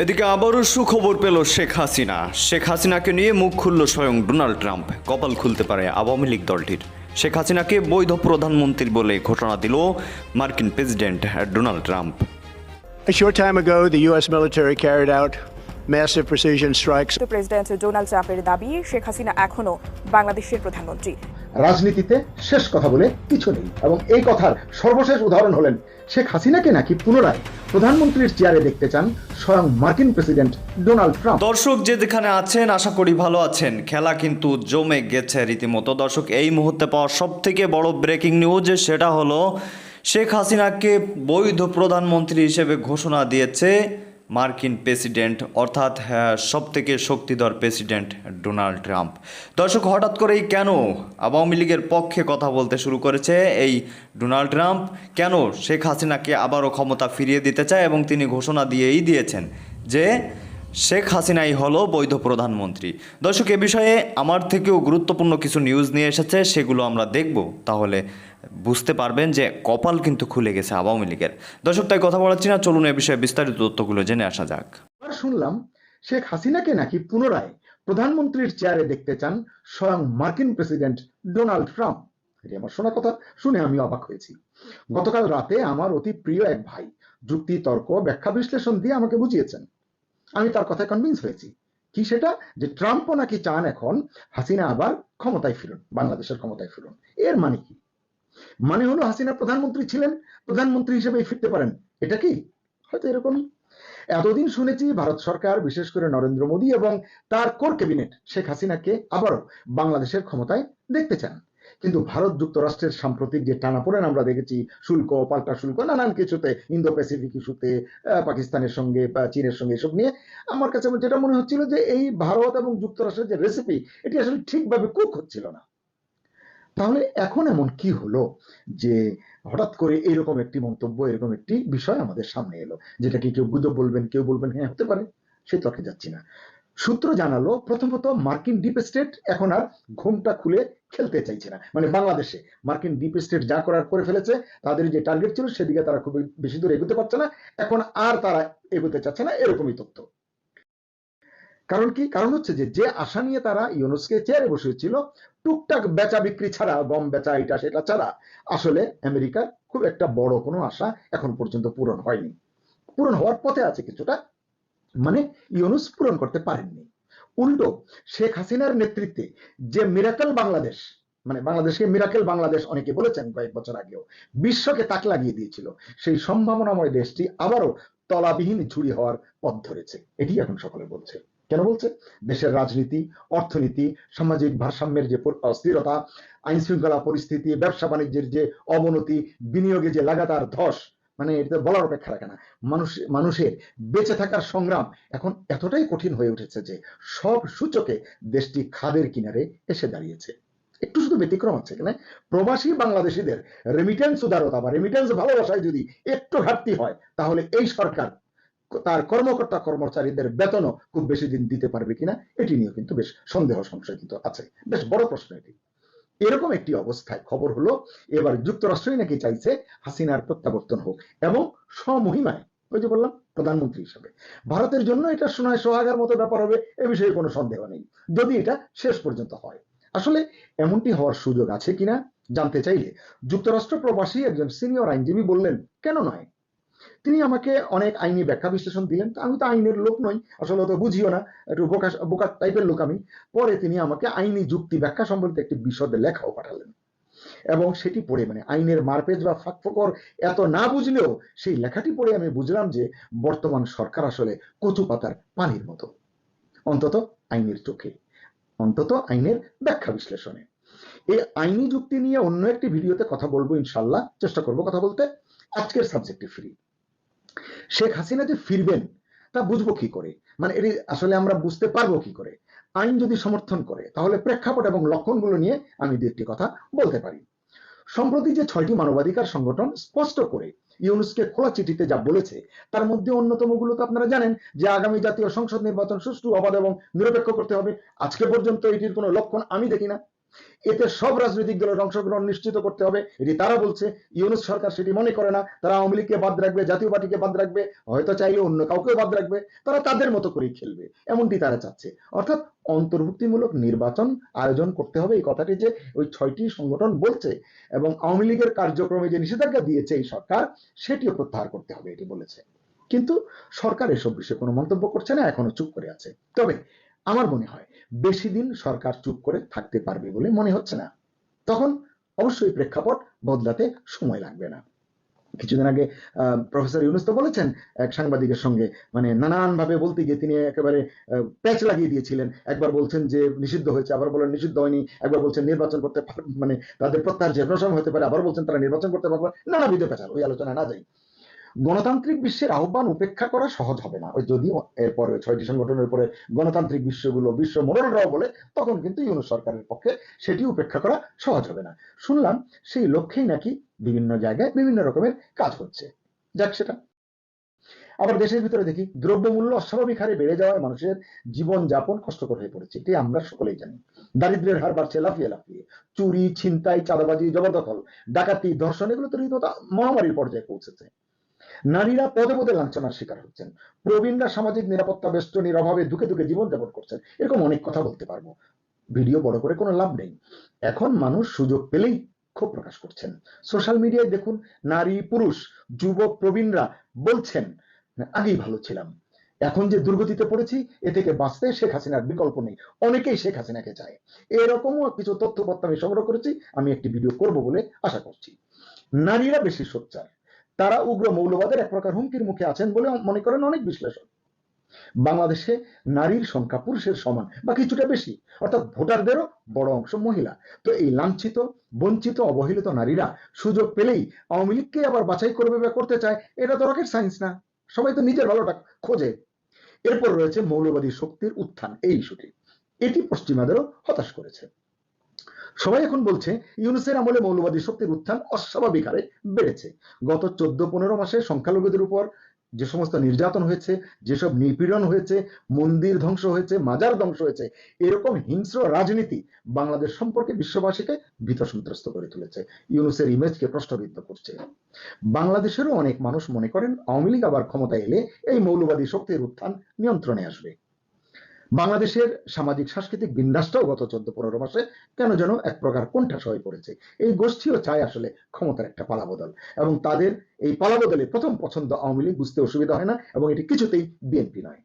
এদিকে আবারও সুখবর পেল শেখ হাসিনা। শেখ হাসিনাকে নিয়ে মুখ খুলল স্বয়ং ডোনাল্ড ট্রাম্প। কপাল খুলতে পারে আওয়ামী লীগ দলটির। শেখ হাসিনাকে বৈধ প্রধানমন্ত্রী বলে ঘোষণা দিল মার্কিন president Donald Trump. A short time ago, the U.S. military carried out massive precision strikes. তো প্রেসিডেন্ট ডোনাল্ড ট্রাম্পের দাবি শেখ হাসিনা এখনও বাংলাদেশের প্রধানমন্ত্রী। রাজনীতিতে শেষ কথা বলে কিছু নেই। এবং এই কথার সর্বশেষ উদাহরণ হলেন শেখ হাসিনাকে নাকি পুনরায় প্রধানমন্ত্রীর চেয়ারে দেখতে চান স্বয়ং মার্কিন প্রেসিডেন্ট ডোনাল্ড ট্রাম্প। দর্শক যে যেখানে আছেন, আশা করি ভালো আছেন। খেলা কিন্তু জমে গেছে রীতিমতো। দর্শক, এই মুহূর্তে পাওয়া সব থেকে বড় ব্রেকিং নিউজ সেটা হলো শেখ হাসিনাকে বৈধ প্রধানমন্ত্রী হিসেবে ঘোষণা দিয়েছে মার্কিন প্রেসিডেন্ট, অর্থাৎ সব থেকে শক্তিধর প্রেসিডেন্ট ডোনাল্ড ট্রাম্প। দর্শক, হঠাৎ করেই কেন আওয়ামী লীগের পক্ষে কথা বলতে শুরু করেছে এই ডোনাল্ড ট্রাম্প? কেন শেখ হাসিনাকে আবারও ক্ষমতা ফিরিয়ে দিতে চায় এবং তিনি ঘোষণা দিয়েই দিয়েছেন যে শেখ হাসিনাই হলো বৈধ প্রধানমন্ত্রী। দর্শক, এ বিষয়ে আমার থেকেও গুরুত্বপূর্ণ কিছু নিউজ নিয়ে এসেছে, সেগুলো আমরা দেখব। তাহলে বুঝতে পারবেন যে কপাল কিন্তু খুলে গেছে আওয়ামী লীগের। দর্শক, তাই কথা বলাচ্ছি না, চলুন এ বিষয়ে বিস্তারিত তথ্যগুলো জেনে আসা যাক। শুনলাম, শেখ হাসিনাকে নাকি পুনরায় প্রধানমন্ত্রীর চেয়ারে দেখতে চান স্বয়ং মার্কিন প্রেসিডেন্ট ডোনাল্ড ট্রাম্প? এটি আমার শোনা কথা, শুনে আমি অবাক হয়েছি। গতকাল রাতে আমার অতি প্রিয় এক ভাই যুক্তি, তর্ক, ব্যাখ্যা বিশ্লেষণ দিয়ে আমাকে বুঝিয়েছেন। আমি তার কথায় কনভিন্স হয়েছি। কি সেটা? যে ট্রাম্পও নাকি চান এখন হাসিনা আবার ক্ষমতায় ফিরুন, বাংলাদেশের ক্ষমতায় ফিরুন। এর মানে কি? মানে হলো হাসিনা প্রধানমন্ত্রী ছিলেন, প্রধানমন্ত্রী হিসেবে ফিরতে পারেন। এটা কি? হয়তো এরকমই। এতদিন শুনেছি ভারত সরকার, বিশেষ করে নরেন্দ্র মোদী এবং তার কোর ক্যাবিনেট শেখ হাসিনাকে আবারও বাংলাদেশের ক্ষমতায় দেখতে চান। কিন্তু ভারত যুক্তরাষ্ট্রের সাম্প্রতিক যে টানাপোড়েন আমরা দেখেছি, শুল্ক, পাল্টা শুল্ক, নানান কিছুতে ইন্দো প্যাসিফিক ইস্যুতে পাকিস্তানের সঙ্গে বা চীনের সঙ্গে এসব নিয়ে আমার কাছে যেটা মনে হচ্ছিল যে এই ভারত এবং যুক্তরাষ্ট্রের যে রেসিপি এটি আসলে ঠিকভাবে কুক হচ্ছিল না। তাহলে এখন এমন কি হলো যে হঠাৎ করে এরকম একটি মন্তব্য, এরকম একটি বিষয় আমাদের সামনে এলো, যেটাকে কেউ গুজব বলবেন, কেউ বলবেন হ্যাঁ হতে পারে। সে তর্কে যাচ্ছি না। সূত্র জানালো, প্রথমত মার্কিন ডিপ স্টেট এখন আর ঘুমটা খুলে খেলতে চাইছে না। মানে বাংলাদেশে মার্কিন ডিপ স্টেট যা করার করে ফেলেছে, তাদের যে টার্গেট ছিল সেদিকে তারা খুব বেশি দূর এগোতে পারছে না। এখন আর তারা এগোতে চাচ্ছে না, এরকমই তথ্য। কারণ কি? কারণ হচ্ছে যে যে আশা নিয়ে তারা ইউনুসকে চেয়ারে বসেছিল, টুকটাক বেচা বিক্রি ছাড়া, গম বেচা এটা সেটা ছাড়া, আসলে আমেরিকার খুব একটা বড় কোনো আশা এখন পর্যন্ত পূরণ হয়নি। পূরণ হওয়ার পথে আছে কিছুটা মানে ইউনুস পূরণ করতে পারেননি। উল্টো, শেখ হাসিনার নেতৃত্বে যে মিরাকেল বাংলাদেশ মানে বাংলাদেশকে মিরাকেল বাংলাদেশ অনেকে বলেছেন কয়েক বছর আগেও, বিশ্বকে তাক লাগিয়ে দিয়েছিল, সেই সম্ভাবনাময় দেশটি আবারও তলাবিহীন ঝুড়ি হওয়ার পথ ধরেছে। এটি এখন সকলে বলছে। কেন বলছে? দেশের রাজনীতি, অর্থনীতি, সামাজিক ভারসাম্যের যে অস্থিরতা আইন শৃঙ্খলা পরিস্থিতি ব্যবসা বাণিজ্যের যে অবনতি, বিনিয়োগে যে লাগাতার ধস মানে এটা বলার অপেক্ষা রাখে না। মানুষ, মানুষের বেঁচে থাকার সংগ্রাম এখন এতটাই কঠিন হয়ে উঠেছে যে সব সূচকে দেশটি খাদের কিনারে এসে দাঁড়িয়েছে। একটু শুধু ব্যতিক্রম আছে এখানে। প্রবাসী বাংলাদেশিদের রেমিটেন্স উদারতা বা রেমিটেন্স ভালোবাসায় যদি একটু ঘাটতি হয়, তাহলে এই সরকার তার কর্মকর্তা কর্মচারীদের বেতনও খুব বেশি দিন দিতে পারবে কিনা, এটি নিয়ে কিন্তু বেশ সন্দেহ সংশয় কিন্তু আছে। বেশ বড় প্রশ্ন এটি। এরকম একটি অবস্থায় খবর হলো, এবার যুক্তরাষ্ট্রই নাকি চাইছে হাসিনার প্রত্যাবর্তন হোক এবং স্বমহিমায়, ওই যে বললাম, প্রধানমন্ত্রী হিসাবে। ভারতের জন্য এটা শোনায় সোহাগার মতো ব্যাপার হবে, এ বিষয়ে কোনো সন্দেহ নেই, যদি এটা শেষ পর্যন্ত হয়। আসলে এমনটি হওয়ার সুযোগ আছে কিনা জানতে চাইলে যুক্তরাষ্ট্র প্রবাসী একজন সিনিয়র আইনজীবী বললেন, কেন নয়? তিনি আমাকে অনেক আইনি ব্যাখ্যা বিশ্লেষণ দিলেন। আমি তো আইনের লোক নই, আসলে তো বুঝিও না, একটু বোকা বোকা টাইপের লোক আমি। পরে তিনি আমাকে আইনি যুক্তি ব্যাখ্যা সম্বলিত একটি বিশদ লেখাও পাঠালেন। এবং সেটি পড়ে মানে আইনের মারপেজ বা ফাঁকফোকর এত না বুঝলেও সেই লেখাটি পড়ে আমি বুঝলাম যে বর্তমান সরকার আসলে কচু পাতার পানির মতো। অন্তত আইনের চোখে, অন্তত আইনের ব্যাখ্যা বিশ্লেষণে। এই আইনি যুক্তি নিয়ে অন্য একটি ভিডিওতে কথা বলব ইনশাল্লাহ। চেষ্টা করব কথা বলতে। আজকের সাবজেক্টে ফ্রি শেখ হাসিনা যে ফিরবেন, তা বুঝব কি করে? মানে এটি আসলে আমরা বুঝতে পারব কি করে? আইন যদি সমর্থন করে, তাহলে প্রেক্ষাপট এবং লক্ষণগুলো নিয়ে আমি দু একটি কথা বলতে পারি। সম্প্রতি যে ছয়টি মানবাধিকার সংগঠন স্পষ্ট করে ইউনুসকে খোলা চিঠিতে যা বলেছে, তার মধ্যে অন্যতমগুলো তো আপনারা জানেন যে আগামী জাতীয় সংসদ নির্বাচন সুষ্ঠু, অবাধ এবং নিরপেক্ষ করতে হবে। আজকে পর্যন্ত এটির কোনো লক্ষণ আমি দেখি না। এতে সব রাজনৈতিক দলের অংশগ্রহণ নিশ্চিত করতে হবে। এটি তারা বলছে, ইউনুস সরকার সেটি মনে করে না। তারা আওয়ামী লীগকে বাদ রাখবে, জাতীয় পার্টিকে বাদ রাখবে, হয়তো চাইলে অন্য কাউকেও বাদ রাখবে। তারা তাদের মতো করেই খেলবে, এমনটি তারা চাচ্ছে। অর্থাৎ অন্তর্ভুক্তিমূলক নির্বাচন আয়োজন করতে হবে। এই কথাটি যে ওই ছয়টি সংগঠন বলছে এবং আওয়ামী লীগের কার্যক্রমে যে নিষেধাজ্ঞা দিয়েছে এই সরকার, সেটিও প্রত্যাহার করতে হবে, এটি বলেছে। কিন্তু সরকার এসব বিষয়ে কোনো মন্তব্য করছে না, এখনও চুপ করে আছে। তবে আমার মনে হয় বেশি দিন সরকার চুপ করে থাকতে পারবে বলে মনে হচ্ছে না। তখন অবশ্যই প্রেক্ষাপট বদলাতে সময় লাগবে না। কিছুদিন আগে প্রফেসর ইউনুস তো বলেছেন, এক সাংবাদিকের সঙ্গে মানে নানান ভাবে বলতে গিয়ে তিনি একেবারে প্যাচ লাগিয়ে দিয়েছিলেন। একবার বলছেন যে নিষিদ্ধ হয়েছে, আবার বলেন নিষিদ্ধ হয়নি। একবার বলছেন নির্বাচন করতে মানে তাদের প্রত্যাহার যে কোনো হতে পারে, আবার বলছেন তারা নির্বাচন করতে পারবে নানা বিধ পেঁচাল ওই আলোচনা না যাই। গণতান্ত্রিক বিশ্বের আহ্বান উপেক্ষা করা সহজ হবে না। ওই যদিও এরপরে ছয়টি সংগঠনের পরে গণতান্ত্রিক বিশ্বগুলো বিশ্ব মোড়লরাও বলে, তখন কিন্তু ইউনুস সরকারের পক্ষে সেটি উপেক্ষা করা সহজ হবে না। শুনলাম সেই লক্ষ্যেই নাকি বিভিন্ন জায়গায় বিভিন্ন রকমের কাজ হচ্ছে। যাক সেটা। আবার দেশের ভিতরে দেখি, দ্রব্যমূল্য অস্বাভাবিক হারে বেড়ে যাওয়ায় মানুষের জীবন যাপন কষ্টকর হয়ে পড়েছে। এটি আমরা সকলেই জানি। দারিদ্র্যের হার বাড়ছে লাফিয়ে লাফিয়ে। চুরি, ছিনতাই, চাঁদাবাজি, জবরদখল, ডাকাতি, ধর্ষণ, এগুলো তো রীতিমতো মহামারীর পর্যায়ে পৌঁছেছে। নারীরা পদে পদে লাঞ্ছনার শিকার হচ্ছেন। প্রবীণরা সামাজিক নিরাপত্তা বেষ্টনীর অভাবে দুঃখে দুঃখে জীবন যাপন করছেন। এরকম অনেক কথা বলতে পারব। ভিডিও বড় করে কোনো লাভ নেই। এখন মানুষ সুযোগ পেলেই ক্ষোভ প্রকাশ করছেন। সোশ্যাল মিডিয়ায় দেখুন, নারী, পুরুষ, যুবক, প্রবীণরা বলছেন আগেই ভালো ছিলাম। এখন যে দুর্গতিতে পড়েছি, এ থেকে বাঁচতে শেখ হাসিনার বিকল্প নেই। অনেকেই শেখ হাসিনাকে চায়। এরকমও কিছু তথ্যপত্র আমি সংগ্রহ করেছি। আমি একটি ভিডিও করব বলে আশা করছি। নারীরা বেশি সোচ্চার। তারা উগ্র মৌলবাদের এক প্রকার হুমকির মুখে আছেন বলে মনে করেন অনেক বিশ্লেষক। বাংলাদেশে নারীর সংখ্যা পুরুষের সমান বা কিছুটা বেশি, অর্থাৎ ভোটারদেরও বড় অংশ মহিলা। তো এই লাঞ্ছিত, বঞ্চিত, অবহেলিত নারীরা সুযোগ পেলেই আওয়ামী লীগকে আবার বাছাই করবে বা করতে চায়, এটা তো রকেট সায়েন্স না। সবাই তো নিজের ভালোটা খোঁজে। এরপর রয়েছে মৌলবাদী শক্তির উত্থান, এই ইস্যুটি। এটি পশ্চিমাদেরও হতাশ করেছে। সবাই এখন বলছে, ইউনুসের আমলে মৌলবাদী শক্তির উত্থান অস্বাভাবিক হারে বেড়েছে। গত চোদ্দ পনেরো মাসে সংখ্যালঘুদের উপর যে সমস্ত নির্যাতন হয়েছে, যেসব নিপীড়ন হয়েছে, মন্দির ধ্বংস হয়েছে, মাজার ধ্বংস হয়েছে, এরকম হিংস্র রাজনীতি বাংলাদেশ সম্পর্কে বিশ্ববাসীকে ভীত সন্ত্রস্ত করে তুলেছে। ইউনুসের ইমেজকে প্রশ্নবিদ্ধ করছে। বাংলাদেশেরও অনেক মানুষ মনে করেন, আওয়ামী লীগ আবার ক্ষমতায় এলে এই মৌলবাদী শক্তির উত্থান নিয়ন্ত্রণে আসবে। বাংলাদেশের সামাজিক সাংস্কৃতিক বিন্যাসটাও গত চোদ্দ পনেরো মাসে কেন যেন এক প্রকার কোণঠাসা হয়ে পড়েছে। এই গোষ্ঠীও চায় আসলে ক্ষমতার একটা পালাবদল এবং তাদের এই পালাবদলে প্রথম পছন্দ আওয়ামী লীগ বুঝতে অসুবিধা হয় না এবং এটি কিছুতেই বিএনপি নয়।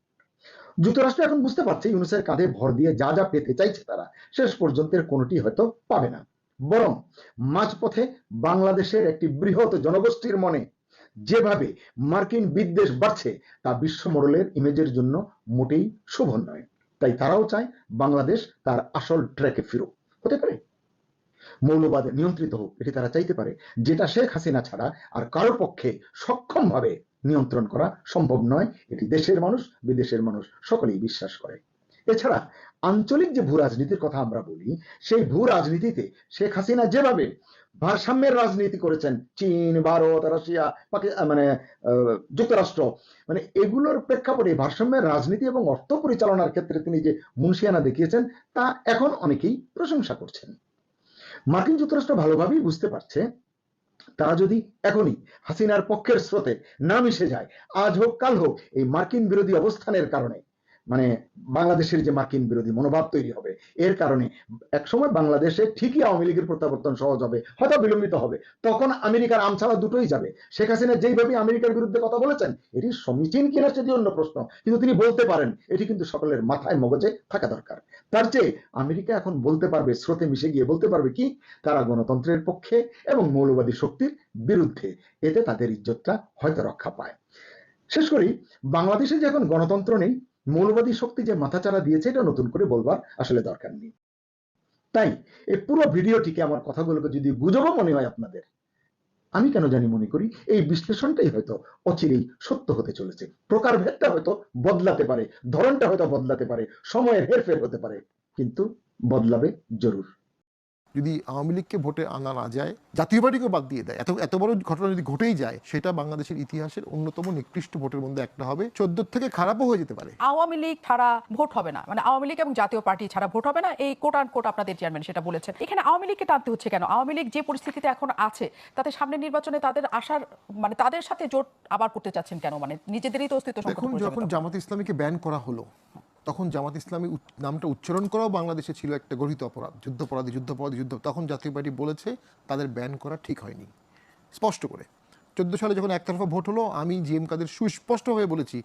যুক্তরাষ্ট্র এখন বুঝতে পারছে ইউনুসের কাঁধে ভর দিয়ে যা যা পেতে চাইছে তারা, শেষ পর্যন্ত এর কোনোটি হয়তো পাবে না। বরং মাঝপথে বাংলাদেশের একটি বৃহৎ জনগোষ্ঠীর মনে যেভাবে মার্কিন বিদ্বেষ বাড়ছে, তা বিশ্ব মোড়লের ইমেজের জন্য মোটেই শুভ নয়। তাই তারাও চায় বাংলাদেশ তার আসল ট্র্যাকে ফিরুক। হতে পারে? মৌলবাদে নিয়ন্ত্রিত হোক, এটি তারা চাইতে পারে। যেটা শেখ হাসিনা ছাড়া আর কারোর পক্ষে সক্ষমভাবে নিয়ন্ত্রণ করা সম্ভব নয়, এটি দেশের মানুষ, বিদেশের মানুষ সকলেই বিশ্বাস করে। এছাড়া, আঞ্চলিক যে ভূ রাজনীতির কথা আমরা বলি, সেই ভূ রাজনীতিতে শেখ হাসিনা যেভাবে ভারসাম্যের রাজনীতি করেছেন চীন, ভারত, রাশিয়া পাকিস্তান মানে যুক্তরাষ্ট্র। মানে এগুলোর প্রেক্ষাপটে ভারসাম্যের রাজনীতি এবং অর্থ পরিচালনার ক্ষেত্রে তিনি যে মুন্সিয়ানা দেখিয়েছেন, তা এখন অনেকেই প্রশংসা করছেন। মার্কিন যুক্তরাষ্ট্র ভালোভাবেই বুঝতে পারছে, তারা যদি এখনই হাসিনার পক্ষের স্রোতে না মিশে যায়, আজ হোক, কাল হোক, এই মার্কিন বিরোধী অবস্থানের কারণে মানে বাংলাদেশের যে মার্কিন বিরোধী মনোভাব তৈরি হবে। এর কারণে একসময় বাংলাদেশে ঠিকই আওয়ামী লীগের প্রত্যাবর্তন সহজ হবে, হয়তো বিলম্বিত হবে। তখন আমেরিকার আমছাড়া দুটোই যাবে। শেখ হাসিনা যেইভাবে আমেরিকার বিরুদ্ধে কথা বলেছেন, এটি সমীচীন কিনা সেটি অন্য প্রশ্ন। কিন্তু তিনি বলতে পারেন, এটি কিন্তু সকলের মাথায় মগজে থাকা দরকার। তার চেয়ে আমেরিকা এখন বলতে পারবে, স্রোতে মিশে গিয়ে বলতে পারবে কি, তারা গণতন্ত্রের পক্ষে এবং মৌলবাদী শক্তির বিরুদ্ধে। এতে তাদের ইজ্জতটা হয়তো রক্ষা পায়। শেষ করি, বাংলাদেশে যে এখন গণতন্ত্র নেই মৌলবাদী শক্তি যে মাথাচাড়া দিয়েছে, এটা নতুন করে বলবার আসলে দরকার নেই। তাই এই পুরো ভিডিওটিকে আমার কথাগুলোকে যদি গুজবও মনে হয় আপনাদের, আমি কেন জানি মনে করি, এই বিশ্লেষণটাই হয়তো অচিরেই সত্য হতে চলেছে। প্রকারভেদটা হয়তো বদলাতে পারে, ধরনটা হয়তো বদলাতে পারে, সময়ের হেরফের হতে পারে, কিন্তু বদলাবে জরুর। যদি আওয়ামী লীগকে ভোটে আনা না যায় জাতীয় পার্টিকেও বাদ দিয়ে দেয়। এত এত বড় ঘটনা যদি ঘটেই যায় সেটা বাংলাদেশের ইতিহাসের অন্যতম নিকৃষ্ট ভোটের মধ্যে একটা হবে। চোদ্দ থেকে খারাপও হয়ে যেতে পারে। আওয়ামী লীগ ছাড়া ভোট হবে না। মানে আওয়ামী লীগ এবং জাতীয় পার্টি ছাড়া ভোট হবে না। এই কোট আন কোট আপনাদের চেয়ারম্যান সেটা বলেছেন। এখানে আওয়ামী লীগকে টানতে হচ্ছে কেন? আওয়ামী লীগ যে পরিস্থিতিতে এখন আছে তাতে সামনে নির্বাচনে তাদের আসার মানে তাদের সাথে জোট আবার করতে চাচ্ছেন কেন? মানে নিজেদেরই তো অস্তিত্ব দেখুন যখন জামাত ইসলামীকে ব্যান করা হলো তখন জামাত ইসলামী নামটা উচ্চারণ করাও বাংলাদেশে ছিল একটা গঠিত অপরাধ, যুদ্ধপরাধী যুদ্ধপরাধী, যুদ্ধ তখন জাতীয় পার্টি বলেছে তাদের ব্যান করা ঠিক হয়নি। স্পষ্ট করে। চোদ্দ সালে যখন একতরফা ভোট হলো, আমি জিএম কাদের সুস্পষ্টভাবে বলেছি,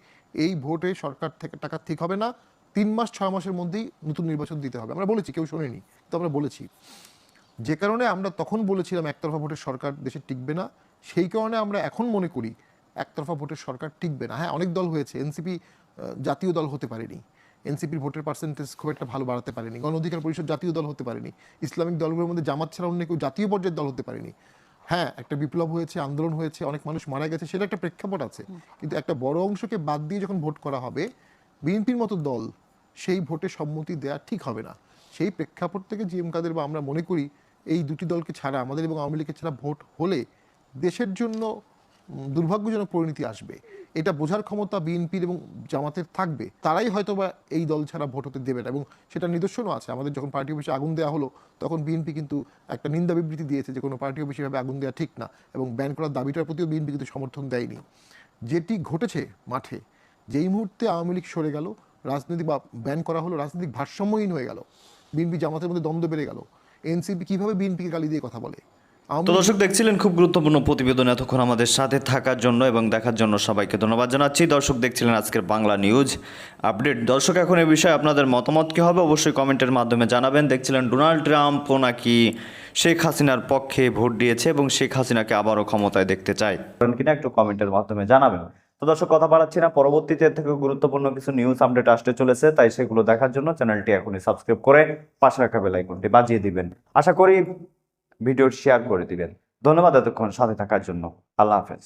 এই ভোটে সরকার থেকে টাকা ঠিক হবে না, তিন মাস, ছয় মাসের মধ্যেই নতুন নির্বাচন দিতে হবে। আমরা বলেছি, কেউ শোনেনি তো আমরা বলেছি। যে কারণে আমরা তখন বলেছিলাম একতরফা ভোটের সরকার দেশে টিকবে না, সেই কারণে আমরা এখন মনে করি একতরফা ভোটের সরকার টিকবে না। হ্যাঁ অনেক দল হয়েছে, এনসিপি জাতীয় দল হতে পারেনি। এনসিপির ভোটের পার্সেন্টেজ খুব একটা ভালো বাড়াতে পারেনি। গণ অধিকার পরিষদ জাতীয় দল হতে পারেনি। ইসলামিক দলগুলোর মধ্যে জামাত ছাড়া অন্য কেউ জাতীয় পর্যায়ের দল হতে পারেনি। হ্যাঁ একটা বিপ্লব হয়েছে আন্দোলন হয়েছে অনেক মানুষ মারা গেছে সেটা একটা প্রেক্ষাপট আছে। কিন্তু একটা বড় অংশকে বাদ দিয়ে যখন ভোট করা হবে বিএনপির মতো দল সেই ভোটে সম্মতি দেওয়া ঠিক হবে না। সেই প্রেক্ষাপট থেকে জিএম কাদের বা আমরা মনে করি এই দুটি দলকে ছাড়া আমাদের এবং আওয়ামী লীগের ছাড়া ভোট হলে দেশের জন্য দুর্ভাগ্যজনক পরিণতি আসবে। এটা বোঝার ক্ষমতা বিএনপির এবং জামাতের থাকবে। তারাই হয়তো বা এই দল ছাড়া ভোট হতে দেবে না এবং সেটা নিদর্শনও আছে। আমাদের যখন পার্টি অফিসে আগুন দেওয়া হলো, তখন বিএনপি কিন্তু একটা নিন্দা বিবৃতি দিয়েছে যে কোনো পার্টি অফিসে ভাবে আগুন দেওয়া ঠিক না এবং ব্যান করার দাবিটার প্রতিও বিএনপি কিন্তু সমর্থন দেয়নি। যেটি ঘটেছে মাঠে, যেই মুহূর্তে আওয়ামী লীগ সরে গেল, রাজনৈতিক বা ব্যান করা হলো, রাজনৈতিক ভারসাম্যহীন হয়ে গেল। বিএনপি জামাতের মধ্যে দ্বন্দ্ব বেড়ে গেল। এনসিপি কীভাবে বিএনপিকে গালি দিয়ে কথা বলে? তো দর্শক দেখছিলেন খুব গুরুত্বপূর্ণ প্রতিবেদন এতক্ষণ আমাদের সাথে থাকার জন্য এবং দেখার জন্য সবাইকে ধন্যবাদ জানাচ্ছি। দর্শক দেখছিলেন আজকের বাংলা নিউজ আপডেট। দর্শক এখন এ বিষয়ে আপনাদের মতামত কী হবে অবশ্যই কমেন্টের মাধ্যমে জানাবেন। দেখছিলেন ডোনাল্ড ট্রাম্প নাকি শেখ হাসিনার পক্ষে ভোট দিয়েছে এবং শেখ হাসিনাকে আবারও ক্ষমতায় দেখতে চায়। কিনা একটু কমেন্টের মাধ্যমে জানাবেন। তো দর্শক কথা বাড়াচ্ছি না। পরবর্তীতে থেকে গুরুত্বপূর্ণ কিছু নিউজ আপডেট আসতে চলেছে তাই সেগুলো দেখার জন্য চ্যানেলটি এখনই সাবস্ক্রাইব করে পাশে রাখা বেল আইকনটি বাজিয়ে দিবেন। আশা করি ভিডিও শেয়ার করে দিবেন। ধন্যবাদ এতক্ষণ সাথে থাকার জন্য। আল্লাহ হাফেজ।